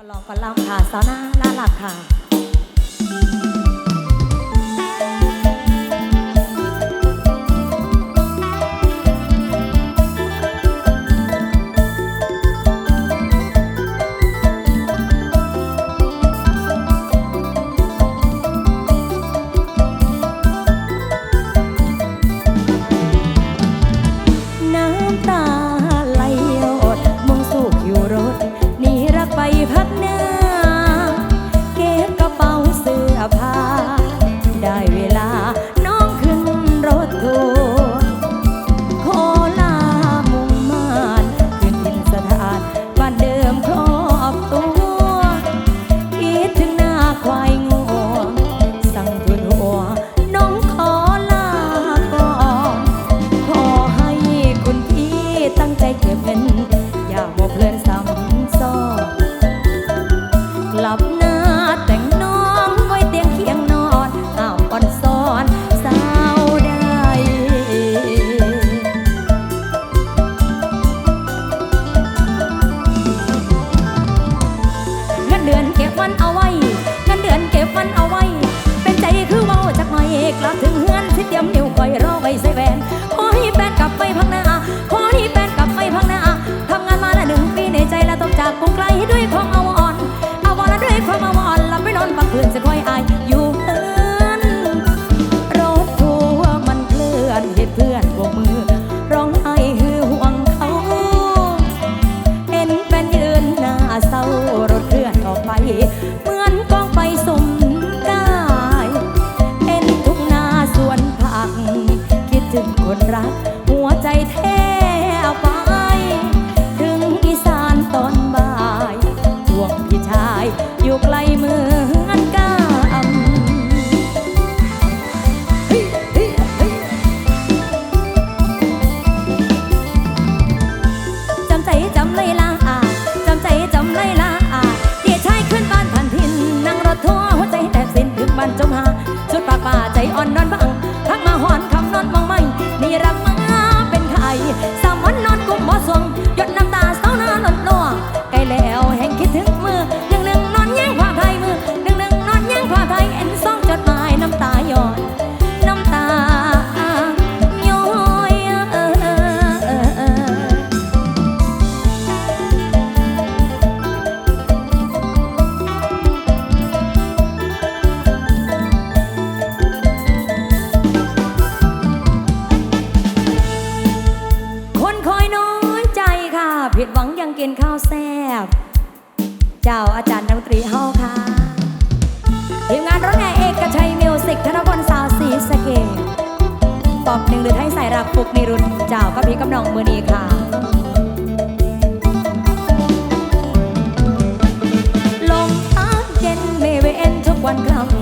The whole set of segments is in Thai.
ก็ลองก็ลองค่ะสาวน่าน่าหลักค่ะ Quay? เจ้าอาจารย์ดนตรีเฮาค่ะทีมงานร้องแห่เอกชัยมิวสิกธนพลสาวสีสเกตปอบหนึ่งหรือให้ใส่รักปุกนิรุนเจ้าก็พี่กำนองมือนีค่ะลมพัดเย็นเม่เวนทุกวันกลาง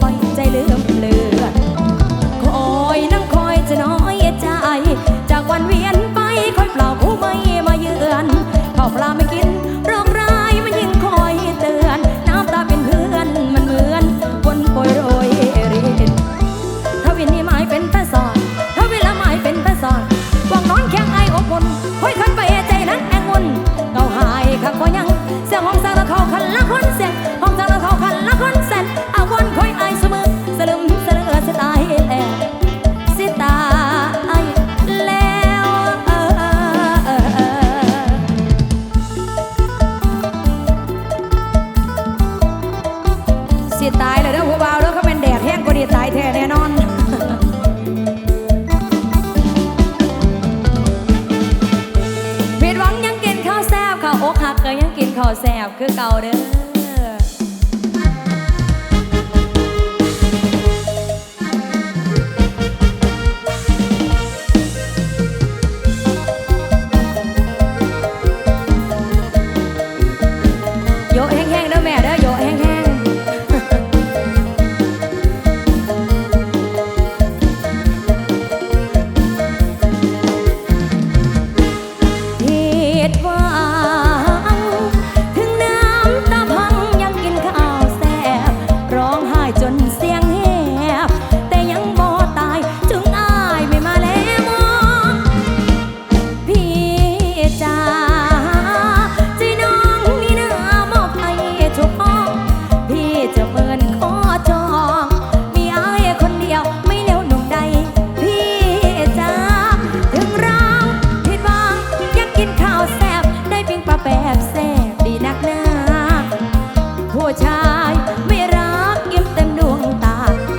bye.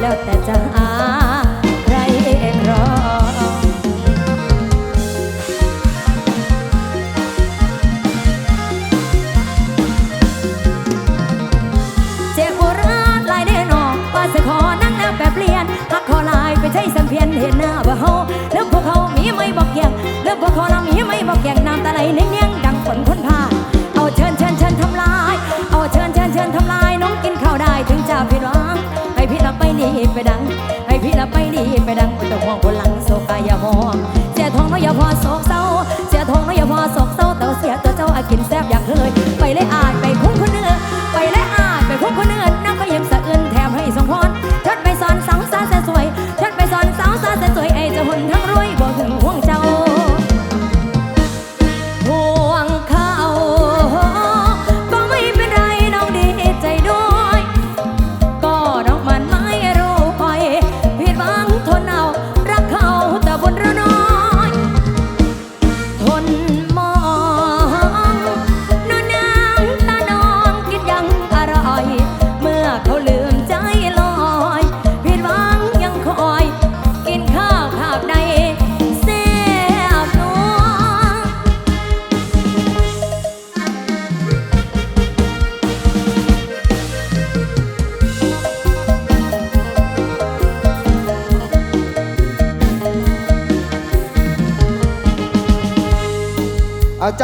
pelota.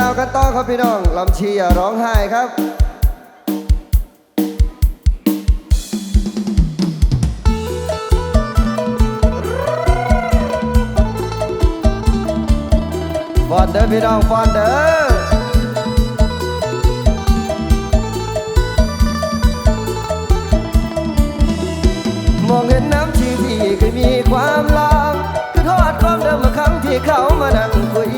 าวกันต้อครับพี่น้องลำชีอย่าร้องไห้ครับฟอนเด้อพี่น้องฟอนเด้อมองเห็นน้ำชีที่เคยมีความลางคือทอดความเดิมเมื่อครั้งที่เขามานั่งคุย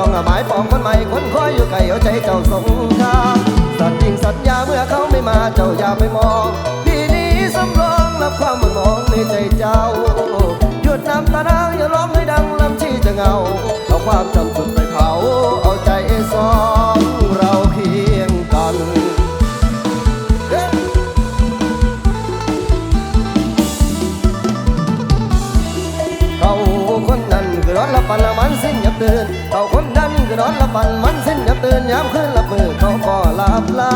จ้องหมายปองคนใหม่คนคอยอยู่ไกลเอาใจเจ้าสงครามสัตว์ยิงสัตว์ยาเมื่อเขาไม่มาเจ้าอย่าไปมอง ร้อนละฝันมันสิ้นจะตื่นยามคืนละมือเขาก็หลับลา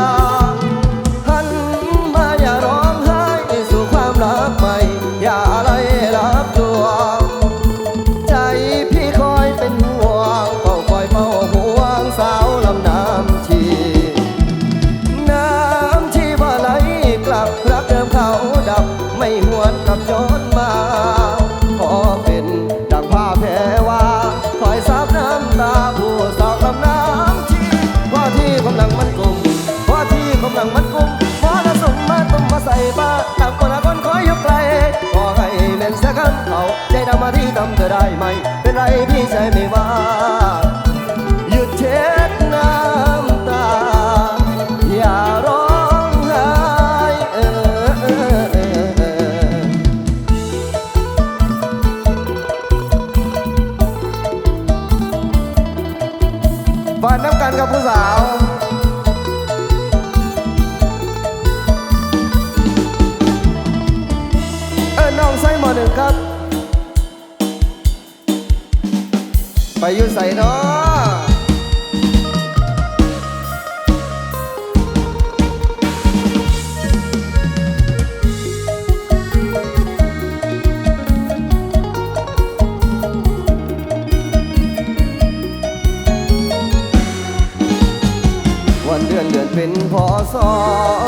song.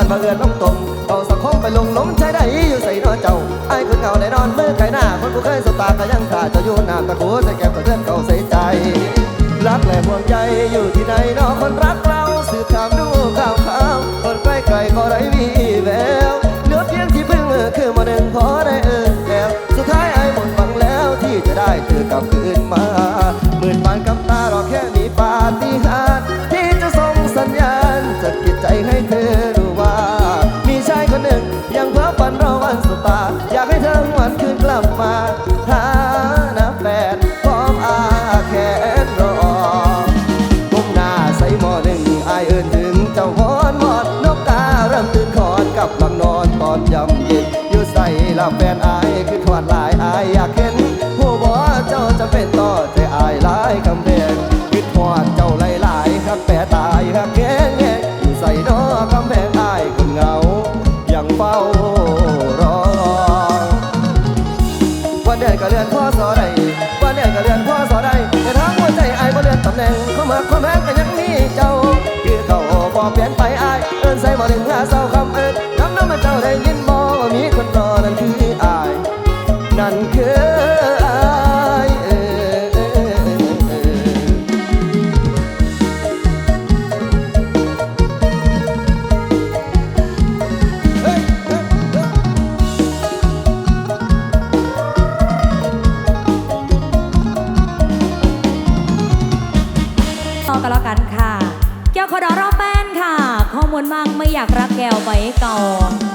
อนมาเอื้อนล้มตมเอาสังคมไปลงล้มใช้ได้อยู่ใส่นอเจ้าไอ้คนเก่าได้นอนเมื่อไกลหน้า คนผู้เคยสตาก็ยังตาจะอยู่น้ำตะกูใส่แก้มตะเพื่อนเก่าใส่ใจ รักและห่วงใจอยู่ที่ไหนนอคนรัก จ้าวอนวอนนกตาเริ่มตื่นคอนกับหลังนอนตอนยำเย็นอยู่ใส่ละแฟนอายคือขวดลายอายอยาก em casa ao ไว้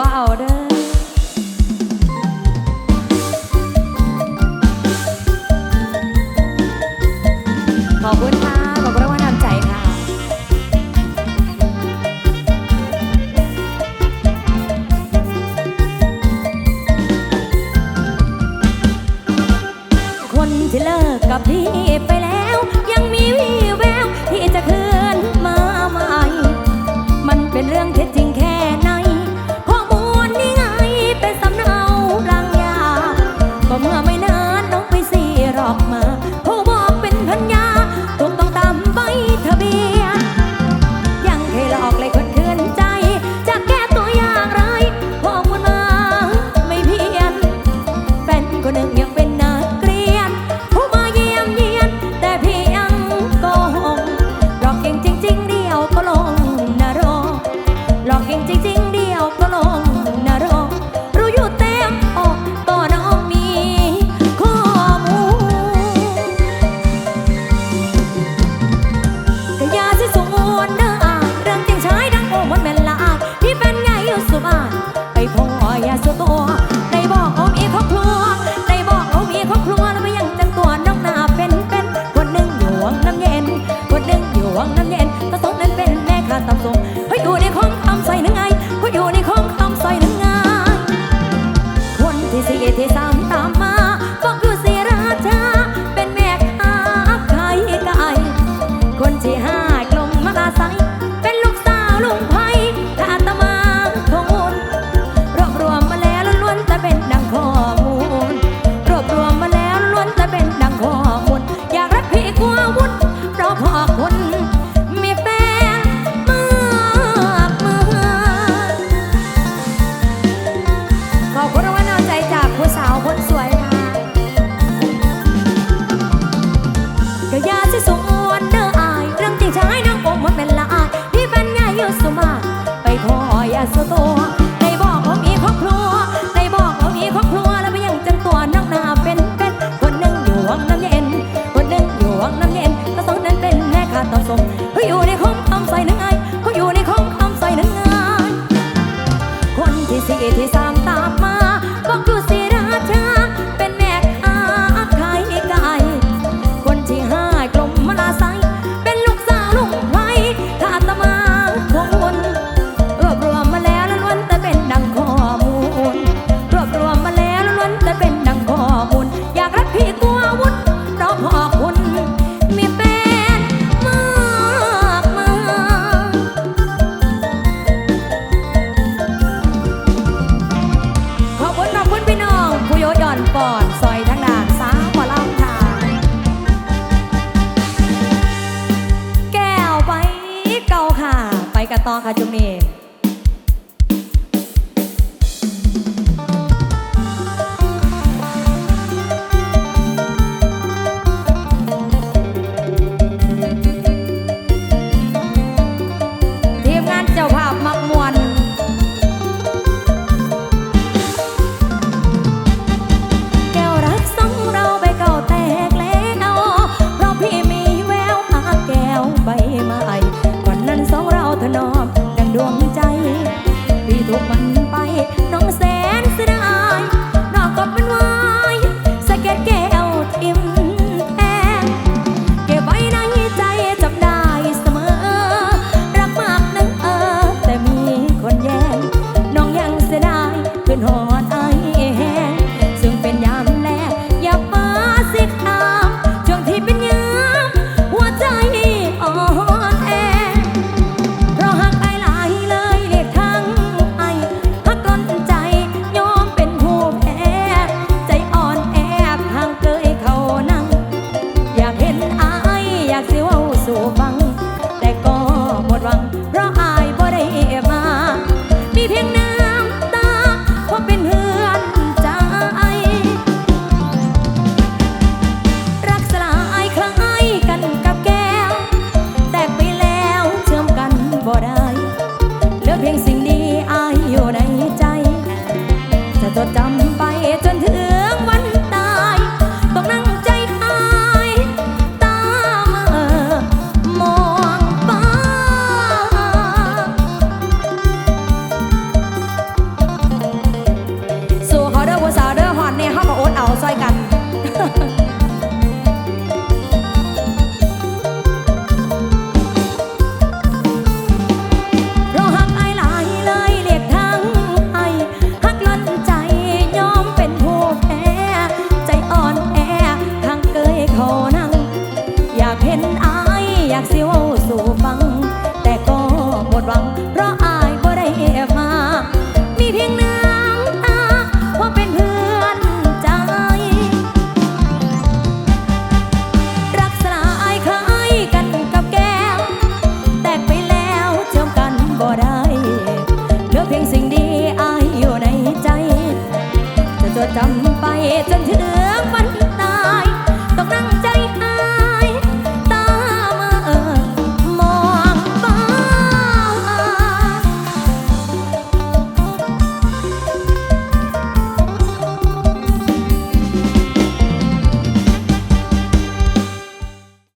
ว่าเอาเด้